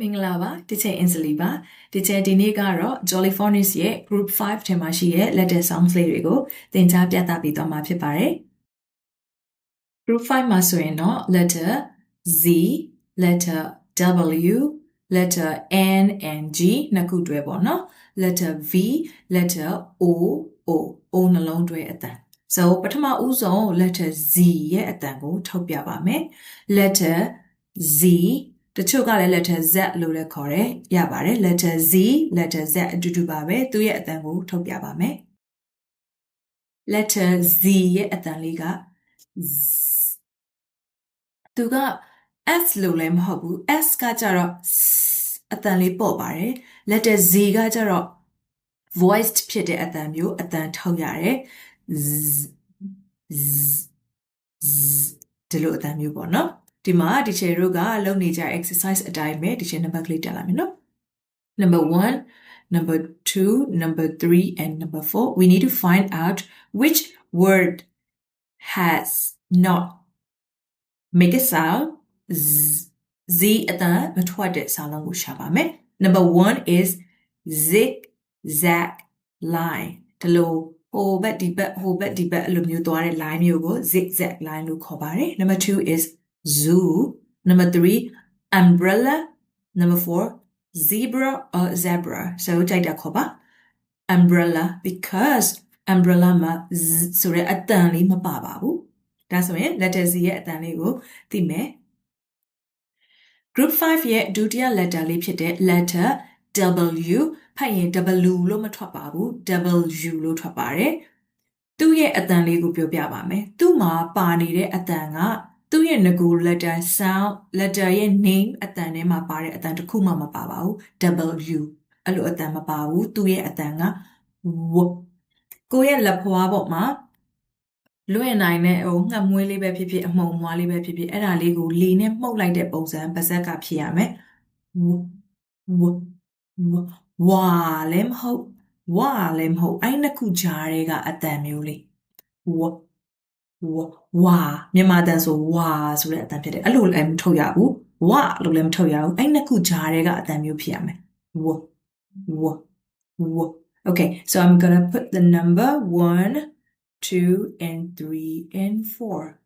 မင်္ဂလာပါဒီချိန် Inslee ပါဒီချိန်ဒီနေ့ကတော့ Jolly Phonics ရဲ့ Group 5ထဲမှာရှိတဲ့ letter sounds လေးတွေကိုသင်ကြားပြသပေးသွားမှာဖြစ်ပါတယ် Group 5မှာဆိုရင်တော့ letter Z letter W letter N and G နှစ်ခုတွဲပေါ့နော် letter V letter O O O နှလုံးတွဲအတန် so ပထမဦးဆုံး letter Z ရဲ့အတန်ကိုထုတ်ပြပါမယ် letter Z တချို့ကလည်း letter Z လို့လည်းခေါ်တယ်ရပါတယ် letter Z letter Z အတူတူပါပဲသူရဲ့အတန်ကိုထုတ်ပြပါမယ် letter Z ရဲ့အတန်လေးက Z သူက S လို့လည်းမဟုတ်ဘူး S ကကြတော့ S အတန်လေးပေါ့ပါတယ် letter Z ကကြတော့ voiced ဖြစ်တဲ့အတန်မျိုးအတန်ထုတ်ရတယ် Z Z Z ဒီလိုအတန်မျိုးပေါ့နော် ဒီမှာဒီချေတို့ကလုပ်နေကြ exercise အတိုင်းပဲဒီချေနံပါတ်ကလေးတက်လာမယ်နော် number 1 number 2 number 3 and number 4 we need to find out which word has not make a sound z z အတန်မထွက်တဲ့စာလုံးကိုရှာပါမယ် number 1 is zig zag line ဒီလိုဟိုဘက်ဒီဘက်ဟိုဘက်ဒီဘက်အဲ့လိုမျိုးသွားတဲ့ line မျိုးကို zigzag line လို့ခေါ်ပါတယ် number 2 is zoo number 3 umbrella number 4 zebra or zebra so ကြိုက်တာခေါ်ပါ umbrella because umbrella မှာ z ဆိုတဲ့အတန်လေးမပါပါဘူးဒါဆိုရင် letter Z ရဲ့အတန်လေးကိုသိမယ် group 5ရဲ့ဒုတိယ letter လေးဖြစ်တဲ့ letter W ဖတ်ရင် W လို့မထွက်ပါဘူး W လို့ထွက်ပါတယ်သူ့ရဲ့အတန်လေးကိုပြောပြပါမယ်သူ့မှာပါနေတဲ့အတန်က သူ့ရဲ့ငကို letter sound letter ရဲ့ name အတန်ထဲမှာပါတဲ့အတန်တစ်ခုမှမပါပါဘူး W အဲ့လိုအတန်မပါဘူးသူ့ရဲ့အတန်က W ကိုယ့်ရဲ့လက်ဖွားပေါ်မှာလွင့်နိုင်တဲ့ဟိုငှက်မွေးလေးပဲဖြစ်ဖြစ်အမှုံမွားလေးပဲဖြစ်ဖြစ်အဲ့ဒါလေးကိုလေနဲ့မှုတ်လိုက်တဲ့ပုံစံပါဇက်ကဖြစ်ရမယ်ဝဝဝဝါလည်းမဟုတ်ဝါလည်းမဟုတ်အဲ့နှစ်ခုကြားတွေကအတန်မျိုးလေးဝ ဝဝါမြန်မာတန်ဆိုဝါဆိုတဲ့အတန်ဖြစ်တယ်အဲ့လိုလည်းမထုတ်ရဘူးဝါလို့လည်းမထုတ်ရဘူးအဲ့နှစ်ခုကြားတွေကအတန်မျိုးဖြစ်ရမယ်ဝဝဝ okay so i'm going to put the number 1 2 and 3 and 4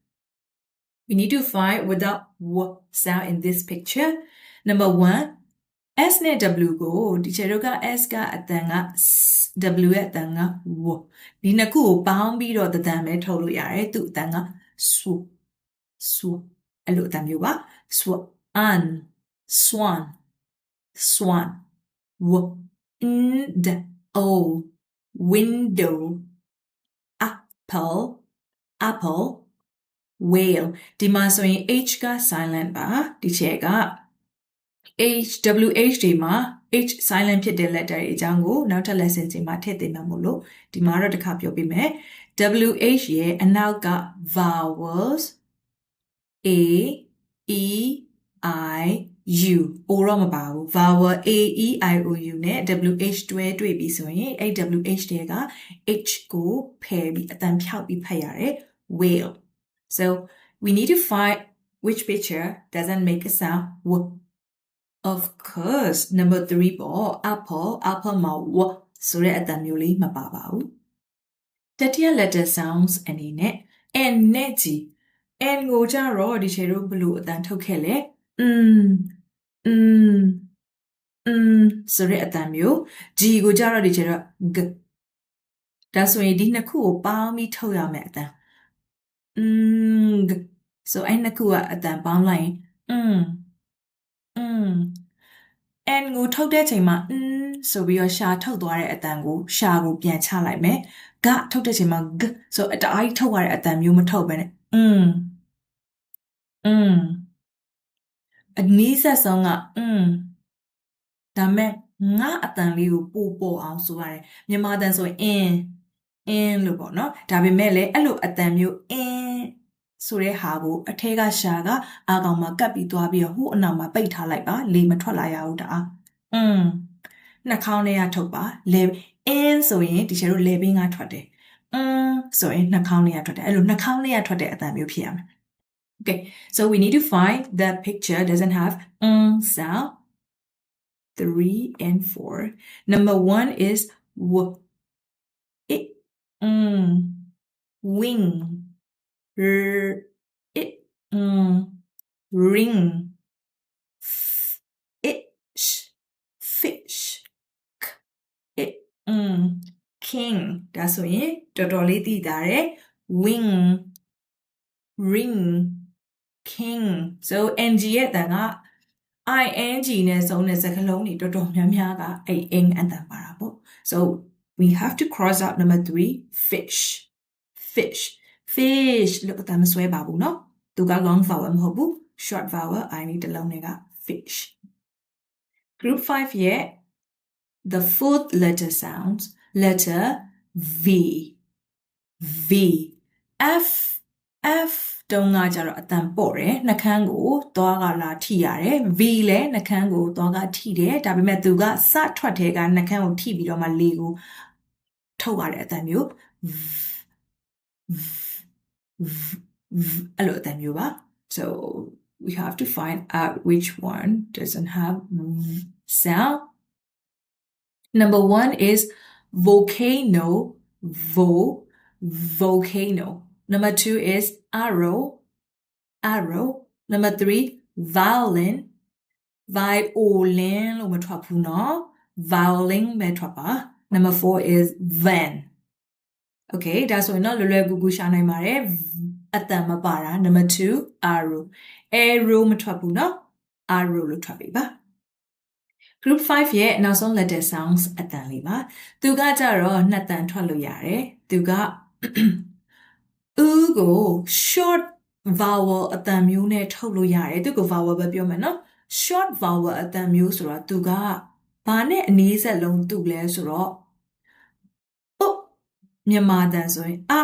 we need to find without w sound in this picture number 1 s နဲ့ w ကိုဒီချေတို့က s ကအတန်က s w ရဲ့အတန်က w ဒီနှစ်ခုကိုပေါင်းပြီးတော့တန်ပဲထုတ်လို့ရတယ်သူ့အတန်က sw sw အဲ့လိုအတန်မျိုးပါ sw an swan swan w n d o window apple apple whale ဒီမှာဆိုရင် h က silent ပါဒီချက် က h w h ဒီမှာ h silent ဖြစ်တဲ့ letter တွေအကြောင်းကိုနောက်ထပ် lesson ချိန်မှာထည့်သင်မှာမို့လို့ဒီမှာတော့တစ်ခါပြောပြမယ် w h ရဲ့အနောက်က vowels a e i u o တော့မပါဘူး vowel a e i o u နဲ့ w h တွဲတွေ့ပြီဆိုရင်အဲ့ w h တွေက h ကိုဖယ်ပြီးအတန်ဖြောက်ပြီးဖတ်ရတယ် whale so we need to find which picture doesn't make a sound w of course number 3ပေါ့ apple apple မှာ w ဆိုတဲ့အတန်မျိုးလေးမပါပါဘူးတတိယ letter sounds အနေနဲ့ n နဲ့ g n ကိုကြတော့ဒီချေတို့ဘလို့အတန်ထုတ်ခဲ့လဲ mm mm mm ဆိုတဲ့အတန်မျိုး g ကိုကြတော့ဒီချေတော့ g ဒါဆိုရင်ဒီနှစ်ခုကိုပေါင်းပြီးထုတ်ရမယ်အတန် mm g ဆိုအဲ့နှစ်ခုကအတန်ပေါင်းလိုက်ရင် mm mm n ကိုထုတ်တဲ့ချိန်မှာ mm ဆိုပြီးတော့ရှာထုတ်သွားတဲ့အတန်ကိုရှာကိုပြန်ချလိုက်မယ်ဂထုတ်တဲ့ချိန်မှာ g ဆိုအတအားကြီးထုတ်ရတဲ့အတန်မျိုးမထုတ်ဘဲနဲ့ mm mm အနည်းဆက်ဆုံးက mm ဒါမဲ့ငါအတန်လေးကိုပို့ပေါ်အောင်ဆိုရတယ်မြန်မာတန်ဆိုရင် in in လို့ပေါ့နော်ဒါပေမဲ့လည်းအဲ့လိုအတန်မျိုး in ဆိုတဲ့ဟာကိုအထဲကရှာကအာကောင်မှာကပ်ပြီးသွားပြီးတော့ဟိုအနောက်မှာပိတ်ထားလိုက်ပါလေမထွက်လာရဘူးတအားอืมနှာခေါင်းထဲကထုတ်ပါလေ in ဆိုရင်ဒီချေတို့လေဘင်းကထွက်တယ်อืมဆိုရင်နှာခေါင်းထဲကထွက်တယ်အဲ့လိုနှာခေါင်းထဲကထွက်တဲ့အတန်မျိုးဖြစ်ရမယ် Okay, so we need to find the picture doesn't have mm sound 3 and 4. Number 1 is w it mm, wing r it mm, ring f it sh, fish k it mm, king ဒါဆိုရင်တော်တော်လေးသိတာတယ် wing ring king so ng ရဲ့အတန်က ing နဲ့ဆုံးတဲ့စကားလုံးတွေတော်တော်များများကအဲ့ ing အတန်ပါတာပေါ့ so we have to cross out number 3 fish fish fish လို့အတန်မဆွဲပါဘူးเนาะသူက long vowel မဟုတ်ဘူး short vowel i นี่တစ်လုံးနဲ့က fish group 5ရဲ့ the fourth letter sounds letter v v f f တုံးကကြတော့အတန်ပေါ့တယ်နှကန်းကိုသွားကလာထိရတယ် v လည်းနှကန်းကိုသွားကထိတယ်ဒါပေမဲ့သူကစထွက်တဲ့ကနှကန်းကိုထိပြီးတော့မှလေကိုထုတ်ရတဲ့အတန်မျိုး အဲ့လိုအတန်မျိုးပါ so we have to find out which one doesn't have sound number 1 is volcano vo volcano Number two is arrow, arrow. Number three, violin, violin လို့မထွက်ဘူးနော် violin ပဲထွက်ပါ Number four is van. Okay ဒါဆိုရင်တော့လွယ်လွယ်ကူကူရှာနိုင်ပါတယ်အတန်မပါတာ Number two arrow arrow မထွက်ဘူးနော် arrow လို့ထွက်ပြီပါ group 5ရဲ့နောက်ဆုံး letter sounds အတန်လေးပါသူကကြတော့နှစ်တန်ထွက်လို့ရတယ်သူကဦးကို short vowel အတန်မျိုးနဲ့ထုတ်လို့ရတယ်သူက vowel ပဲပြောမယ်နော် short vowel အတန်မျိုးဆိုတော့သူကဘာနဲ့အနည်းဆက်လုံးတူလဲဆိုတော့ဥ မြန်မာတန်ဆိုရင်အ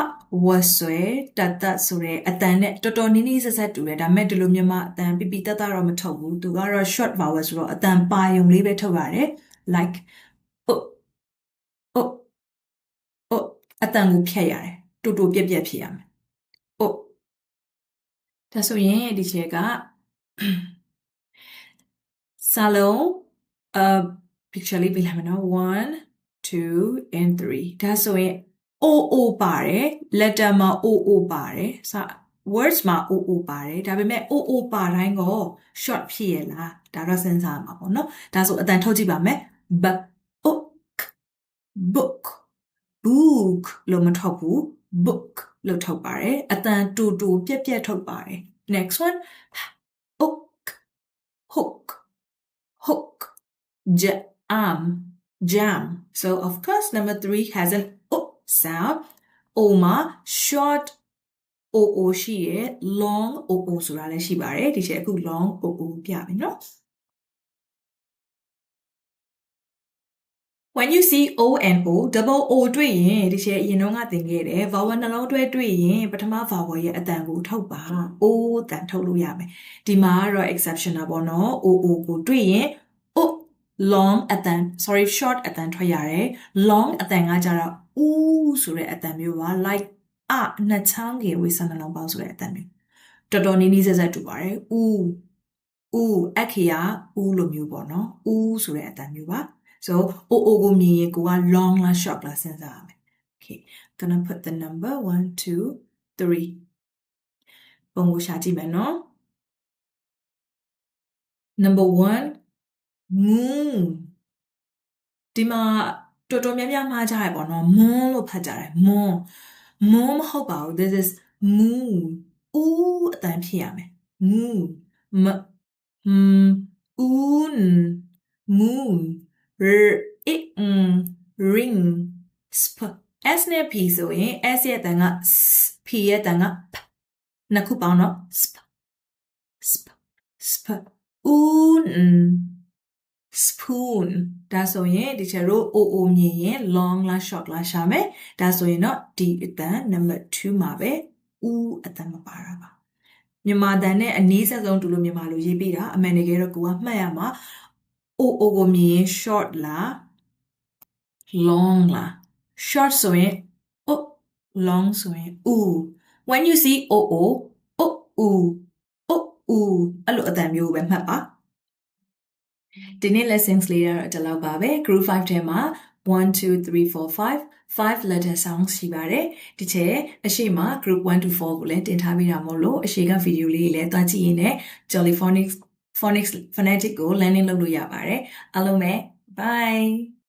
ဝဆွဲတတ်တတ်ဆိုတဲ့အတန်နဲ့တော်တော်နီးနီးဆက်ဆက်တူတယ်ဒါပေမဲ့ဒီလိုမြန်မာအတန်ပြပြတတ်တတ်တော့မထုတ်ဘူးသူကတော့ short vowel ဆိုတော့အတန်ပါယုံလေးပဲထုတ်ရတယ် like ဥဥဥအတန်ကိုဖြတ်ရတယ်တူတူပြက်ပြက်ဖြစ်ရမယ်။အိုဒါဆိုရင်ဒီချက်ကစာလုံး uh picture လေးပြလိုက်မယ်နော်1 2 and 3ဒါဆိုရင် oo ပါတယ် letter မှာ oo ပါတယ်စာ words မှာ oo ပါတယ်ဒါပေမဲ့ oo ပါတိုင်းကို short ဖြစ်ရလားဒါတော့စဉ်းစားမှာပေါ့နော်ဒါဆိုအတန်ထုတ်ကြည့်ပါမယ် book book book လို့မထုတ်ဘူး book လို့ထုတ်ပါတယ်အတန်တူတူပြက်ပြက်ထုတ်ပါတယ် next one hook hook hook jam jam so of course number 3 has an o sound o မှာ short oo ရှိရယ် long oo ဆိုတာလည်းရှိပါတယ်ဒီချက်အခု long oo ပြပြီเนาะ when you see o and o double o တွေ့ရင်ဒီချက်အရင်တော့ကသင်ခဲ့တယ် vowel နှလုံးတွဲတွေ့ရင်ပထမ vowel ရဲ့အတန်ကိုထုတ်ပါ o တန်ထုတ်လို့ရမယ်ဒီမှာကတော့ exceptional ပေါ့နော် o o ကိုတွေ့ရင် o long အတန် sorry short အတန်ထွက်ရတယ် long အတန်ကကြတော့ u ဆိုတဲ့အတန်မျိုးပါ like အနှစ်ချောင်းကြီးဝေးစနှလုံးပေါင်းဆိုတဲ့အတန်မျိုးတော်တော်နီးနီးဆက်ဆက်တူပါတယ် u u အခရာ u လိုမျိုးပေါ့နော် u ဆိုတဲ့အတန်မျိုးပါ so o o ကိုမြင်ရင်ကိုက long လား short လားစဉ်းစားရမယ် okay gonna put the number 1 2 3ပုံကိုရှာကြည့်မယ်နော် number 1 moon ဒီမှာ တော်တော်များများမှားကြရပေါ့နော် moon လို့ဖတ်ကြတယ် moon moon မဟုတ်ပါဘူး this is moon ဦးအတန်ဖြစ်ရမယ် moon m m un moon r it ring sp s နဲ့ p ဆိုရင် s ရဲ့တန်က s p ရဲ့တန်က p နှစ်ခုပေါင်းတော့ sp sp sp un spoon ဒါဆိုရင်ဒီချက်တို့ oo မြင်ရင် long လား short လားရှာမယ်ဒါဆိုရင်တော့ဒီအတန် number 2မှာပဲ u အတန်မပါတာပါမြန်မာတန်နဲ့အနည်းဆက်ဆုံးတူလို့မြန်မာလိုရေးပြတာအမှန်တကယ်တော့ကိုကမှတ်ရမှာ oo ကိုမြင်ရင် short လား long လား short ဆိုရင် o long ဆိုရင် u when you see oo o u o u အဲ့လိုအတန်မျိုးပဲမှတ်ပါ ဒီနေ့ lessons လေးကတော့ဒီလောက်ပါပဲ group 5ထဲမှာ1 2 3 4 5 5 letter sounds ရှိပါတယ်ဒီချက်အရှိမ group 1 to 4ကိုလည်းတင်ထားပေးတာမို့လို့အရှိကဗီဒီယိုလေးတွေလည်းတွားကြည့်ရင်းနဲ့ Jolly Phonics Phonics Phonetic ကို learning လုပ်လို့ရပါတယ်အားလုံးပဲ bye